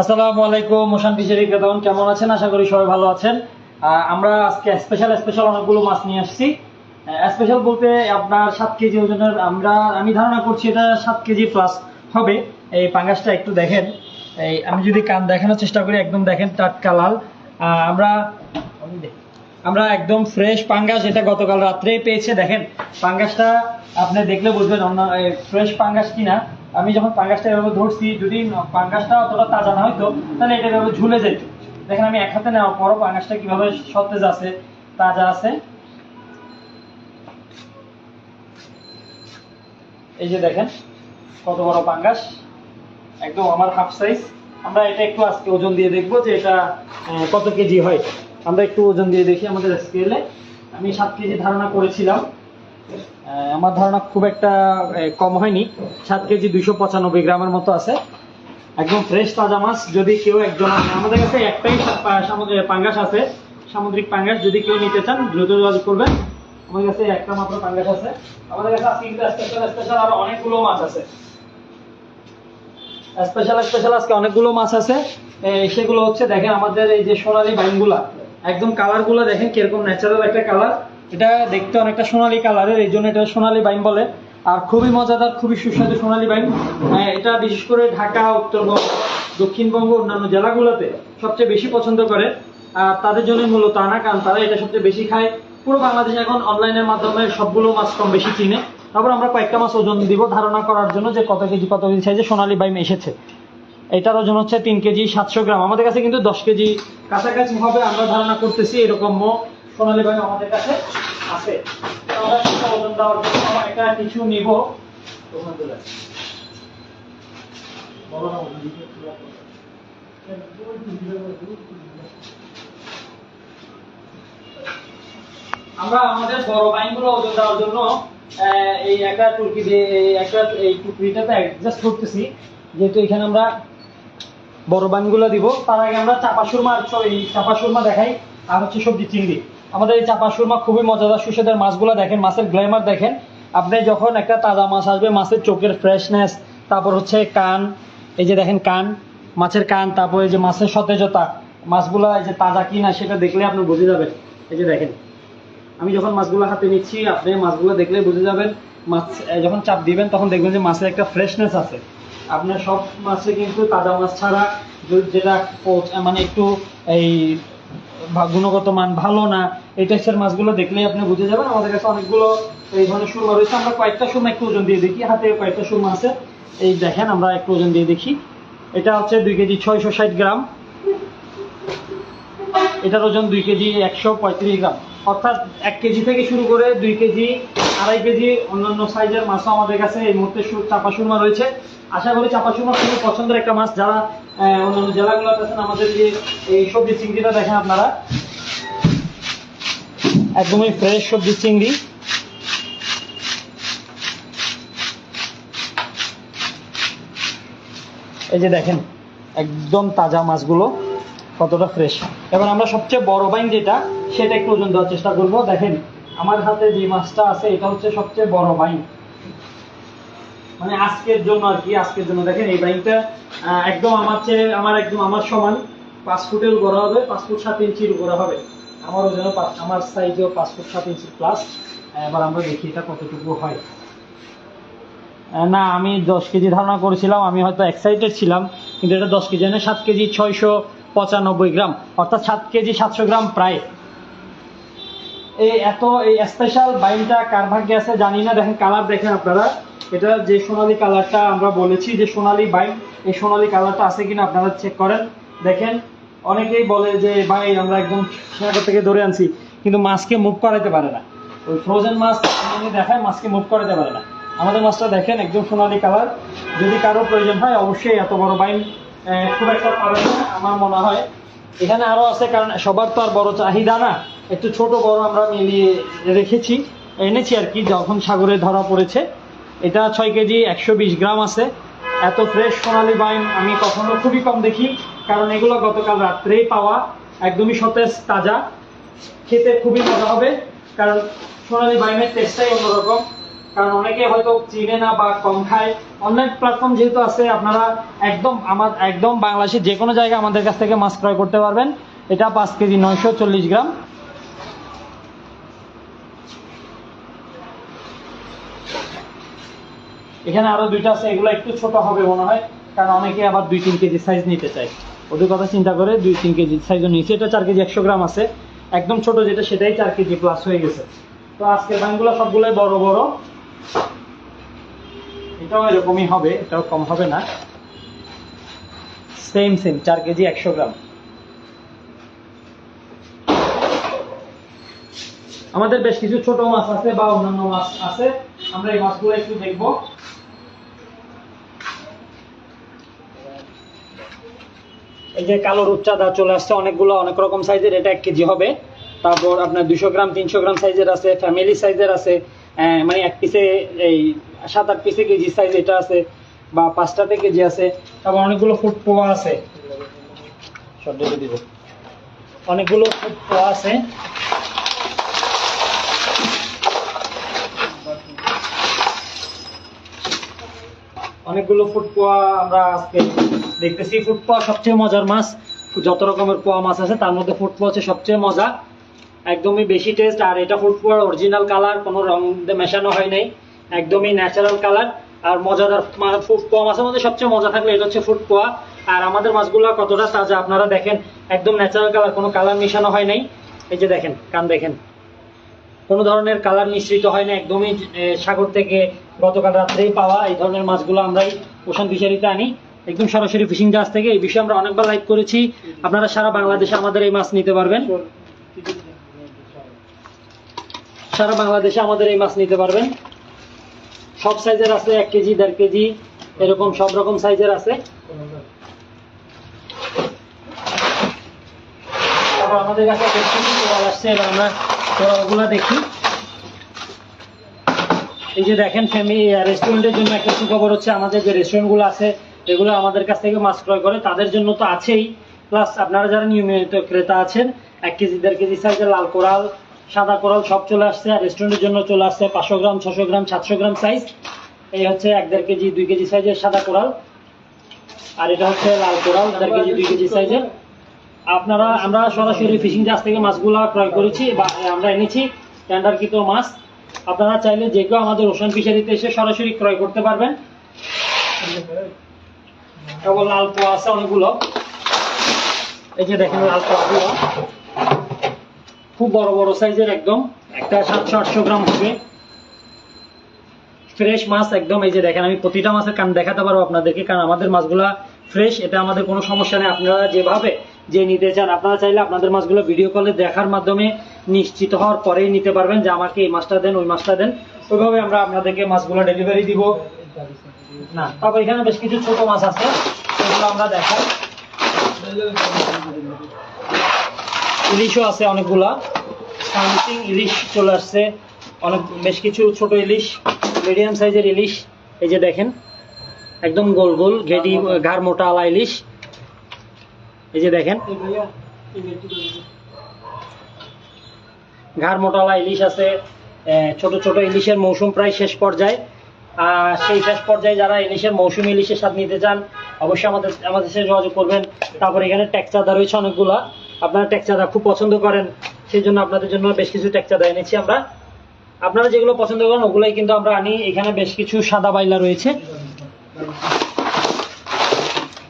আসসালামু আলাইকুম, motion fishery কেতন কেমন আছেন? আশা করি সবাই ভালো আছেন। আমরা আজকে স্পেশাল স্পেশাল অনেকগুলো মাছ নিয়ে আসছি। স্পেশাল বলতে আপনার সাত কেজি ওজনের, আমরা, আমি ধারণা করছি এটা সাত কেজি প্লাস হবে। এই পাঙ্গাসটা একটু দেখেন। এই, আমি যদি কান দেখানোর চেষ্টা করি, একদম দেখেন টাটকা লাল। আমরা আমরা একদম ফ্রেশ পাঙ্গাস, এটা গতকাল রাত্রেই পেয়েছে। দেখেন, পাঙ্গাসটা আপনি দেখলে বুঝবেন অন্য ফ্রেশ পাঙ্গাস কিনা। আমি যখন পাঙ্গাসটা এভাবে ধরছি, যদি পাঙ্গাসটা অতটা তাজা না হইতো, তাহলে এটা এভাবে ঝুলে যেত। দেখেন আমি এক হাতে নেওয়ার পরও পাঙ্গাসটা কীভাবে সতেজ আছে, তাজা আছে। এই যে দেখেন, কত বড় পাঙ্গাস। একদম আমার হাফ সাইজ। আমরা এটা একটু আজকে ওজন দিয়ে দেখব যে এটা কত কেজি হয়। আমরা একটু ওজন দিয়ে দেখি আমাদের স্কেলে আমি সাত কেজি ধারণা করেছিলাম। আমার ধারণা খুব একটা কম হয়নি। সাত কেজি দুইশো পঁচানব্বই গ্রামের মতো আছে। একদম ফ্রেশ তাজা মাছ। যদি কেউ একজন আমাদের কাছে একটাই সামুদ্রিক পাঙ্গাস আছে। সামুদ্রিক পাঙ্গাস, যদি কেউ নিতে চান, দ্রুত যোগাযোগ করবেন। আমার কাছে একটা মাত্র পাঙ্গাস আছে। আমাদের কাছে স্পেশাল স্পেশাল আরও অনেকগুলো মাছ আছে। স্পেশাল স্পেশাল আজকে অনেকগুলো মাছ আছে। সেগুলো হচ্ছে, দেখেন আমাদের এই যে সোনালী বাইনগুলা একদম কালারগুলো দেখেন কীরকম ন্যাচারাল একটা কালার এটা দেখতে অনেকটা সোনালী কালারের এই জন্য এটা সোনালী বাইন বলে। আর খুবই মজাদার খুবই সুস্বাদু সোনালী বাইন আহ, এটা বিশেষ করে ঢাকা উত্তরবঙ্গ দক্ষিণবঙ্গ অন্যান্য জেলাগুলোতে সবচেয়ে বেশি পছন্দ করে। আর তাদের জন্য মূলত আনা কারণ তারা এটা সবচেয়ে বেশি খায়। পুরো বাংলাদেশে এখন অনলাইনের মাধ্যমে সবগুলো মাছ কম বেশি চিনে তারপর আমরা কয়েকটা মাছ ওজন দিব ধারণা করার জন্য যে কত কেজি কত কেজি সাইজে সোনালী বাইম এসেছে। এটার ওজন হচ্ছে তিন কেজি সাতশো গ্রাম। আমাদের কাছে কিন্তু দশ কেজি কাছাকাছি হবে আমরা ধারণা করতেছি এরকম সোনালী বাইম আমাদের কাছে আছে। আমরা সেটা ওজন দেওয়ার জন্য একটা কিছু নিব? আমরা আমাদের বড় বাইনগুলো ওজন দেওয়ার জন্য এই একটা টুলকি দিয়ে এই একটা এই টুকরিটাতে অ্যাডজাস্ট করতেছি। যেহেতু এখানে আমরা বড় বাইনগুলো দিব তার আগে আমরা চাপা সুরমা আর এই চাপা সুরমা দেখাই আর হচ্ছে সবজি চিংড়ি। আমাদের এই চাপা সুরমা খুবই মজাদার। সুস্বাদের মাছগুলো দেখেন, মাছের গ্ল্যামার দেখেন। আপনি যখন একটা তাজা মাছ আসবে, মাছের চোখের ফ্রেশনেস তারপর হচ্ছে কান, এই যে দেখেন কান, মাছের কান, তারপর এই যে মাছের সতেজতা, মাছগুলা এই যে তাজা কিনা সেটা দেখলে আপনি বুঝে যাবেন। এই যে দেখেন, আমি যখন মাছগুলো হাতে নিচ্ছি, আপনি মাছগুলো দেখলে বুঝে যাবেন। মাছ যখন চাপ দিবেন, তখন দেখবেন যে মাছের একটা ফ্রেশনেস আছে। আপনার সব মাছে কিন্তু তাজা মাছ ছাড়া, যেটা মানে একটু এই গুণগত মান ভালো না, এই টাইপের মাছগুলো দেখলেই আপনি বুঝে যাবেন। আমাদের কাছে অনেকগুলো এই ধরনের সুরমা রয়েছে। আমরা কয়েকটা সুরমা একটু ওজন দিয়ে দেখি। হাতে কয়েকটা সুরমা আছে। এই দেখেন, আমরা একটু ওজন দিয়ে দেখি। এটা হচ্ছে দুই কেজি ছয়শো ষাট গ্রাম। এটার ওজন দুই কেজি একশো পঁয়ত্রিশ গ্রাম। অর্থাৎ এক কেজি থেকে শুরু করে দুই কেজি, আড়াই কেজি অন্যান্য সাইজের মাছও আমাদের কাছে এই মুহূর্তে চাপা সুরমা রয়েছে। আশা করি চাপা সুরমা খুবই পছন্দের একটা মাছ যারা অন্যান্য জেলাগুলোতে আছেন, আমাদের যে এই সবজি চিংড়িটা দেখেন আপনারা। একদমই ফ্রেশ সবজি চিংড়ি। এই যে দেখেন, একদম তাজা মাছগুলো, কতটা ফ্রেশ এবার আমরা সবচেয়ে বড় বাইন যেটা, সেটা একটু ওজন দেওয়ার চেষ্টা করব। দেখেন, আমার হাতে যে মাছটা আছে, এটা হচ্ছে সবচেয়ে বড় বাইন মানে আজকের জন্য আর কি আজকের জন্য। দেখেন এই বাইনটা আহ, একদম আমার চেয়ে আমার একদম আমার সমান। পাঁচ ফুটের বড় হবে পাঁচ ফুট সাত ইঞ্চির উপরে হবে। আমার ওজন আমার সাইজেও পাঁচ ফুট সাত ইঞ্চি প্লাস এবার আমরা দেখি এটা কতটুকু হয়। না আমি দশ কেজি ধারণা করেছিলাম আমি হয়তো এক্সাইটেড ছিলাম কিন্তু এটা দশ কেজি না সাত কেজি ছয়শো পঁচানব্বই গ্রাম অর্থাৎ সাত কেজি সাতশো গ্রাম প্রায়। এই এত এই স্পেশাল বাইনটা কার ভাগ্যে আছে জানি না দেখেন কালার দেখেন আপনারা। এটা যে সোনালি কালারটা আমরা বলেছি, যে সোনালি বাইন, এই সোনালি কালারটা আছে কিনা আপনারা চেক করেন। দেখেন, অনেকেই বলে যে, ভাই, আমরা একদম সাগর থেকে ধরে আনছি। কিন্তু মাছকে মুভ করাতে পারে না। ওই ফ্রোজেন মাছ এনে দেখায় মাছকে মুভ করাতে পারে না। আমাদের মাছটা দেখেন, একদম সোনালী কালার। যদি কারও প্রয়োজন হয়, অবশ্যই এত বড় বাইন খুব একটা পাবেন না, আমার মনে হয়। এখানে আরও আছে, কারণ সবার তো আর বড় চাহিদা না। একটু ছোট বড় আমরা মিলিয়ে রেখেছি। এনেছি আর কি, যখন সাগরে ধরা পড়েছে। এটা ছয় কেজি, একশো বিশ গ্রাম আছে। এত ফ্রেশ সোনালী বাইন আমি কখনো খুবই কম দেখি, কারণ এগুলো গতকাল রাত্রেই পাওয়া একদমই সতেজ, তাজা। খেতে খুবই মজা হবে, কারণ সোনালী বাইনের টেস্টটাই অন্যরকম। কারণ অনেকে হয়তো চিনে না বা কম খায়। অনলাইন প্ল্যাটফর্ম যেহেতু আছে, আপনারা একদম আমার, একদম বাংলাদেশের যে কোনো জায়গায় আমাদের কাছ থেকে মাছ ক্রয় করতে পারবেন। এটা পাঁচ কেজি, নয়শো চল্লিশ গ্রাম। এখানে আরও দুইটা আছে, এগুলো একটু ছোট হবে মনে হয়, কারণ অনেকে আবার দুই, তিন কেজি সাইজ নিতে চায়। ওদের কথা চিন্তা করে দুই, তিন কেজি সাইজও নিয়েছে। এটা চার কেজি একশো গ্রাম আছে। একদম ছোট যেটা, সেটাই চার কেজি প্লাস হয়ে গেছে। তো আজকের দামগুলো সবগুলোই বড় বড়। এটাও এরকমই হবে, এটাও কম হবে না। সেম সেম চার কেজি একশো গ্রাম। আমাদের বেশ কিছু ছোট মাছ আছে বা অন্যান্য মাছ আছে। আমরা এই মাছগুলো একটু দেখব। এই যে কালো রূপচাঁদা চলে আসছে অনেকগুলো অনেক রকম সাইজের এটা এক কেজি হবে। তারপর আপনার দুশো গ্রাম তিনশো গ্রাম সাইজের আছে ফ্যামিলি সাইজের আছে মানে এক পিসে এই সাত আট পিসে কেজি সাইজ এটা আছে বা পাঁচটাতে কেজি আছে। তারপর অনেকগুলো ফুট পোয়া আছে। অনেকগুলো ফুট পোয়া আছে। অনেকগুলো ফুট পোয়া আমরা আজকে দেখতেছি। ফুট পোয়া সবচেয়ে মজার মাছ। যত রকমের পোয়া মাছ আছে, তার মধ্যে ফুট পোয়া হচ্ছে সবচেয়ে মজা। একদমই বেশি টেস্ট আর এটা ফুট পোয়ার অরিজিনাল কালার কোনো রং মেশানো হয় নাই। একদমই ন্যাচারাল কালার আর মজাদার মা- ফুট পোয়া মাছের মধ্যে সবচেয়ে মজা থাকলে এটা হচ্ছে ফুট পোয়া। আর আমাদের মাছগুলো কতটা তাজা, আপনারা দেখেন, একদম ন্যাচারাল কালার কোনো কালার মেশানো হয় নাই। এই যে দেখেন, কান দেখেন। কোনো ধরনের কালার মিশ্রিত হয় না, একদমই সাগর থেকে গতকাল রাত্রেই পাওয়া এই ধরনের মাছগুলো আমরাই ওশান ফিশারিতে আনি। একদম সরাসরি ফিশিং জাহাজ থেকে। এই বিষয়ে আমরা অনেকবার লাইভ করেছি। আপনারা সারা বাংলাদেশে আমাদের এই মাছ নিতে পারবেন। সারা বাংলাদেশে আমাদের এই মাছ নিতে পারবেন। সব সাইজের আছে, এক কেজি, দেড় কেজি, এরকম সব রকম সাইজের আছে। আমাদের কাছে আমরা কোরালগুলো দেখি। এই যে দেখেন ফ্যামিলি রেস্টুরেন্টের জন্য একটা সুখবর হচ্ছে, আমাদের যে রেস্টুরেন্টগুলো আছে, এগুলো আমাদের কাছ থেকে মাছ ক্রয় করে, তাদের জন্য তো আছেই। প্লাস আপনারা যারা নিয়মিত ক্রেতা আছেন, এক কেজি, দেড় কেজি সাইজের লাল কোরাল, সাদা কোরাল সব চলে আসছে, আর রেস্টুরেন্টের জন্য চলে আসছে পাঁচশো গ্রাম, ছশো গ্রাম, সাতশো গ্রাম সাইজ এই হচ্ছে এক দেড় কেজি, দুই কেজি সাইজের সাদা কোরাল। আর এটা হচ্ছে লাল কোরাল, দেড় কেজি, দুই কেজি সাইজের আপনারা, আমরা সরাসরি ফিশিং জাহাজ থেকে মাছগুলো ক্রয় করেছি বা আমরা এনেছি টেন্ডারকৃত মাছ। আপনারা চাইলে যে কেউ আমাদের ওশান ফিশারিতে এসে সরাসরি ক্রয় করতে পারবেন। লাল পোয়া আছে অনেকগুলো। এই যে দেখেন লাল পোয়াগুলো খুব বড় বড় সাইজের একদম। একটা সাতশো, আটশো গ্রাম হবে। ফ্রেশ মাছ একদম, এই যে দেখেন, আমি প্রতিটা মাছের কান দেখাতে পারব আপনাদেরকে, কারণ আমাদের মাছগুলা ফ্রেশ এটা আমাদের কোনো সমস্যা নেই। আপনারা যেভাবে যে নিতে চান, আপনারা চাইলে আপনাদের মাছগুলো ভিডিও কলে দেখার মাধ্যমে নিশ্চিত হওয়ার পরেই নিতে পারবেন যে আমাকে এই মাছটা দেন, ওই মাছটা দেন। ওইভাবে আমরা আপনাদেরকে মাছগুলো ডেলিভারি দিব। না, তারপর এখানে বেশ কিছু ছোট মাছ আছে, সেগুলো আমরা দেখাই। ইলিশও আছে অনেকগুলা। সামথিং ইলিশ চলে আসছে। অনেক, বেশ কিছু ছোট ইলিশ মিডিয়াম সাইজের ইলিশ। এই যে দেখেন, একদম গোল গোল, ঘেটি, ঘাড় মোটা আলা ইলিশ। এই যে দেখেন। ঘাড় মোটালা ইলিশ আছে ছোট ছোট ইলিশের মৌসুম প্রায় শেষ পর্যায়ে। সেই শেষ পর্যায়ে যারা ইলিশের মৌসুমি ইলিশের স্বাদ নিতে চান, অবশ্যই আমাদের আমাদের সাথে যোগাযোগ করবেন। তারপর এখানে ট্যাকচাদা রয়েছে অনেকগুলা। আপনারা ট্যাকচাদা খুব পছন্দ করেন সেই জন্য আপনাদের জন্য বেশ কিছু ট্যাকচাদা এনেছি আমরা। আপনারা যেগুলো পছন্দ করেন, ওগুলোই কিন্তু আমরা আনি। এখানে বেশ কিছু সাদা বাইলা রয়েছে।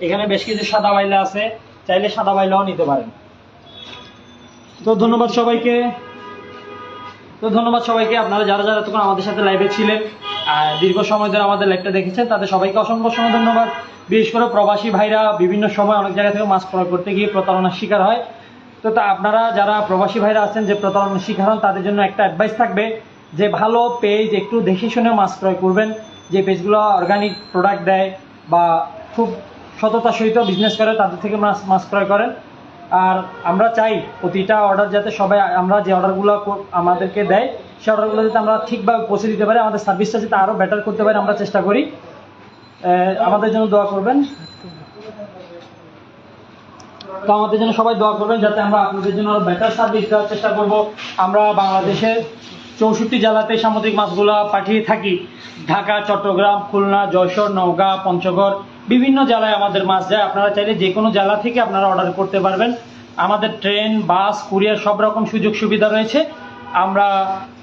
এখানে বেশ কিছু সাদা বাইলা আছে। চাইলে সাদা বাইলাও নিতে পারেন। তো ধন্যবাদ সবাইকে। তো ধন্যবাদ সবাইকে। আপনারা যারা যারা এতক্ষণ আমাদের সাথে লাইভে ছিলেন আর দীর্ঘ সময় ধরে আমাদের লাইভটা দেখেছেন, তাদের সবাইকে অসংখ্য অসংখ্য ধন্যবাদ। বিশেষ করে প্রবাসী ভাইরা বিভিন্ন সময় অনেক জায়গা থেকে মাছ ক্রয় করতে গিয়ে প্রতারণার শিকার হয়। তো তা আপনারা যারা প্রবাসী ভাইরা আছেন, যে প্রতারণার শিকার হন, তাদের জন্য একটা অ্যাডভাইস থাকবে যে ভালো পেজ একটু দেখে শুনে মাছ ক্রয় করবেন। যে পেজগুলো অর্গানিক প্রোডাক্ট দেয় বা খুব সততার সহিত বিজনেস করে, তাদের থেকে মাছ মাছ ক্রয় করেন। আর আমরা চাই প্রতিটা অর্ডার যাতে সবাই, আমরা যে অর্ডারগুলো আমাদেরকে দেয়, সেই অর্ডারগুলো যাতে আমরা ঠিকভাবে পৌঁছে দিতে পারি, আমাদের সার্ভিসটা যাতে আরও বেটার করতে পারি, আমরা চেষ্টা করি। আমাদের জন্য দোয়া করবেন। তো আমাদের জন্য সবাই দোয়া করবেন যাতে আমরা আপনাদের জন্য আরও বেটার সার্ভিস দেওয়ার চেষ্টা করব। আমরা বাংলাদেশে চৌষট্টি জেলাতে সামুদ্রিক মাছগুলো পাঠিয়ে থাকি। ঢাকা, চট্টগ্রাম, খুলনা, যশোর, নওগাঁ, পঞ্চগড় বিভিন্ন জেলায় আমাদের মাছ যায়। আপনারা চাইলে যে কোনো জেলা থেকে আপনারা অর্ডার করতে পারবেন। আমাদের ট্রেন, বাস, কুরিয়ার সব রকম সুযোগ সুবিধা রয়েছে। আমরা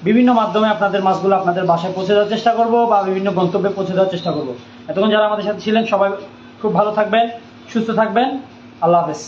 বিভিন্ন মাধ্যমে আপনাদের মাছগুলো আপনাদের বাসায় পৌঁছে দেওয়ার চেষ্টা করব বা বিভিন্ন গন্তব্যে পৌঁছে দেওয়ার চেষ্টা করব। এতক্ষণ যারা আমাদের সাথে ছিলেন সবাই খুব ভালো থাকবেন, সুস্থ থাকবেন। আল্লাহ হাফেজ।